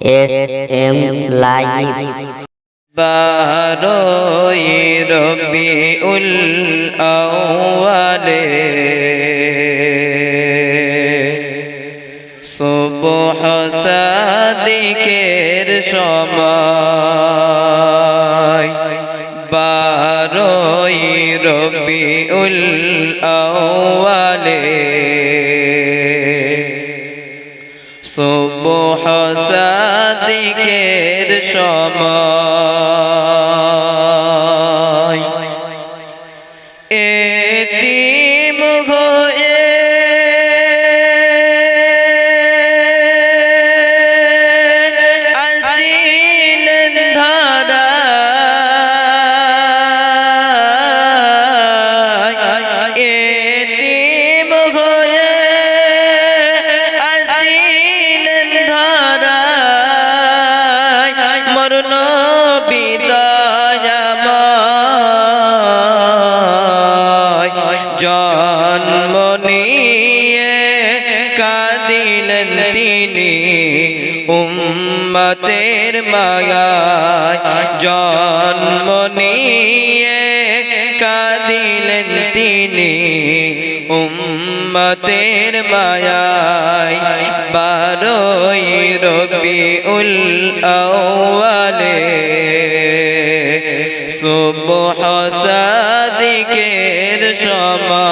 M live. বারোই রবিউল আউয়ালে। সুবহ সাদিকের সময়। বারোই রবিউল আউয়ালে সুবহ সাদিকের সময় কাঁদিলেন তিনি উম্মতের মায়ায়। জন্ম নিয়ে কাঁদিলেন তিনি উম্মতের মায়ায়। বারোই রবিউল আউয়ালে সুবহ সাদিকের সময়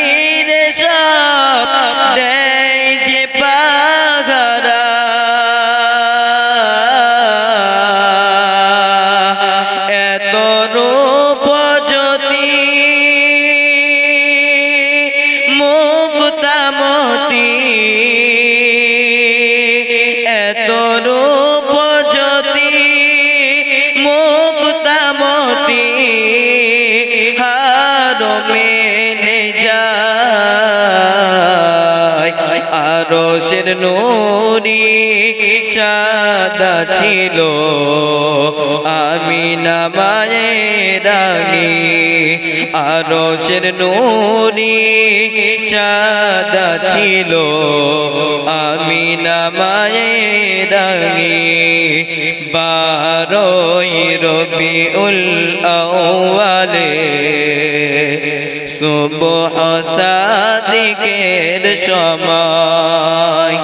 এত রূপ জ্যোতি মুক্তামতি এত রূপ জ্যোতি মুক্তামতি হার মেনে যায়। আরও সের নুরি চাঁদা ছিল। আমি নামায়ে রানী আরও সের নুরি চাঁদা ছিল। আমি নামায়ে রানী, বারোই রবিউল আউয়ালে। সুবহ সাদিকের সময়